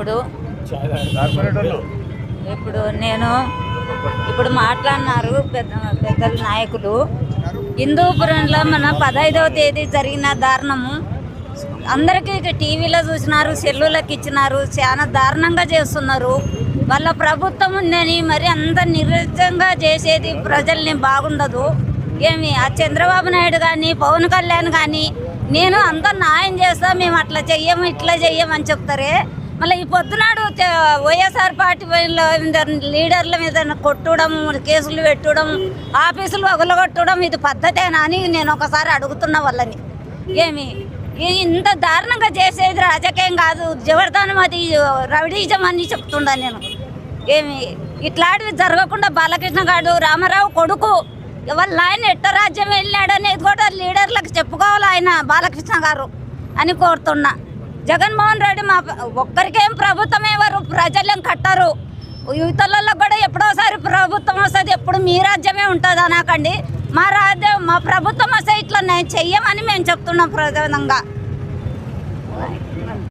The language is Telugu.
ఇప్పుడు ఇప్పుడు నేను ఇప్పుడు మాట్లాడినారు పెద్ద పెద్దల నాయకులు. హిందూపురంలో మన పదహైదవ తేదీ జరిగిన దారుణము. అందరికీ ఇక టీవీలో చూసినారు సెల్లులకు ఇచ్చినారు చాలా దారుణంగా చేస్తున్నారు. వాళ్ళ ప్రభుత్వం ఉందని మరి అంత నిర్లక్ష్యంగా చేసేది ప్రజల్ని బాగుండదు. ఏమి? ఆ చంద్రబాబు నాయుడు కానీ పవన్ కళ్యాణ్ కానీ నేను అంత న్యాయం చేస్తా మేము అట్లా చెయ్యము ఇట్లా చెయ్యమని చెప్తారే. మళ్ళీ ఈ పొద్దునాడు వైఎస్ఆర్ పార్టీ మీద లీడర్ల మీద కొట్టడం కేసులు పెట్టడం ఆఫీసులు వగలగొట్టడం ఇది పద్ధతేనా అని నేను ఒకసారి అడుగుతున్న వాళ్ళని. ఏమి? ఇంత దారుణంగా చేసేది రాజకీయం కాదు. జబర్దానం అది రవిడీజం అని చెప్తుండా నేను. ఏమి? ఇట్లాంటివి జరగకుండా బాలకృష్ణ గారు రామారావు కొడుకు వాళ్ళ ఆయన ఎట్ట రాజ్యం వెళ్ళాడనేది కూడా లీడర్లకు చెప్పుకోవాలి ఆయన బాలకృష్ణ గారు అని కోరుతున్నా. జగన్మోహన్ రెడ్డి మా ఒక్కరికేం ప్రభుత్వం ఎవరు? ప్రజలేం కట్టరు? యువతలలో కూడా ఎప్పుడోసారి ప్రభుత్వం వస్తుంది ఎప్పుడు మీ రాజ్యమే ఉంటుంది అనకండి మా రాజ్యం మా ప్రభుత్వం వస్తే ఇట్లా నేను చెయ్యమని మేము చెప్తున్నాం ప్రధానంగా.